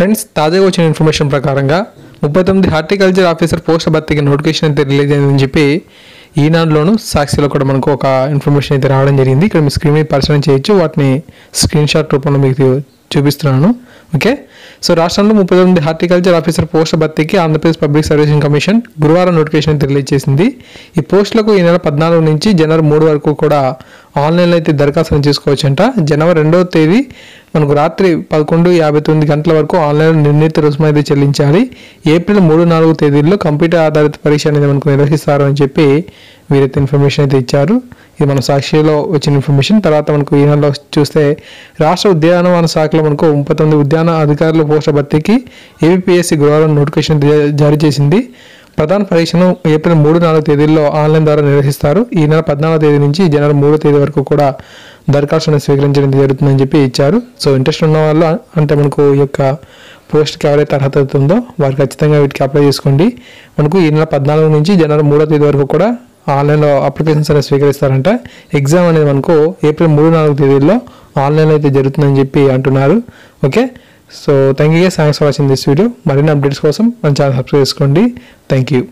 Friends తాజాగా వచ్చిన information ప్రకారంగా ముప్పై తొమ్మిది హార్టికల్చర్ ఆఫీసర్ పోస్ట్ భర్తీకి నోటిఫికేషన్ అయితే రిలీజ్ అయిందని చెప్పి ఈనాడులోను సాక్షిలో కూడా మనకు ఒక ఇన్ఫర్మేషన్ అయితే రావడం జరిగింది. ఇక్కడ మీ స్క్రీన్ మీద పరిశీలన చేయొచ్చు. వాటిని స్క్రీన్ షాట్ రూపంలో మీకు చూపిస్తున్నాను. ఓకే సో రాష్ట్రంలో ముప్పై తొమ్మిది హార్టికల్చర్ ఆఫీసర్ పోస్ట్ భర్తీకి ఆంధ్రప్రదేశ్ పబ్లిక్ సర్వీసింగ్ కమిషన్ గురువారం నోటిఫికేషన్ అయితే రిలీజ్ చేసింది. ఈ పోస్టులకు ఈ నెల పద్నాలుగు నుంచి జనవరి మూడు వరకు కూడా ఆన్లైన్లో అయితే దరఖాస్తులు చేసుకోవచ్చంట. జనవరి రెండవ తేదీ మనకు రాత్రి పదకొండు యాభై తొమ్మిది గంటల వరకు ఆన్లైన్లో నిర్ణీత రుసుము అయితే చెల్లించాలి. ఏప్రిల్ మూడు నాలుగు తేదీల్లో కంప్యూటర్ ఆధారిత పరీక్ష అనేది మనకు నిర్వహిస్తారు అని చెప్పి వీరైతే ఇన్ఫర్మేషన్ అయితే ఇచ్చారు. ఇది మన సాక్షిలో వచ్చిన ఇన్ఫర్మేషన్ తర్వాత మనకు ఈనాడులో చూస్తే రాష్ట్ర ఉద్యానవన శాఖలో మనకు ముప్పై తొమ్మిది ఉద్యాన అధికారుల పోస్టుల భర్తీకి ఏబిపిఎస్సి గురువారం నోటిఫికేషన్ జారీ చేసింది. ప్రధాన పరీక్షను ఏప్రిల్ మూడు నాలుగు తేదీల్లో ఆన్లైన్ ద్వారా నిర్వహిస్తారు. ఈ నెల పద్నాలుగో తేదీ నుంచి జనవరి మూడో తేదీ వరకు కూడా దరఖాస్తును స్వీకరించడం జరుగుతుందని చెప్పి ఇచ్చారు. సో ఇంట్రెస్ట్ ఉన్న వాళ్ళు అంటే మనకు ఈ యొక్క పోస్ట్కి ఎవరైతే అర్హత అవుతుందో వారు ఖచ్చితంగా వీటికి అప్లై చేసుకోండి. మనకు ఈ నెల పద్నాలుగు నుంచి జనవరి మూడో తేదీ వరకు కూడా ఆన్లైన్లో అప్లికేషన్స్ అనేవి స్వీకరిస్తారంట ఎగ్జామ్ అనేది మనకు ఏప్రిల్ మూడు నాలుగు తేదీల్లో ఆన్లైన్లో అయితే జరుగుతుందని చెప్పి అంటున్నారు. Okay? So thank you thanks for watching this video మరిన్ని అప్డేట్స్ కోసం మన ఛానల్ సబ్స్క్రైబ్ చేసుకోండి. Thank you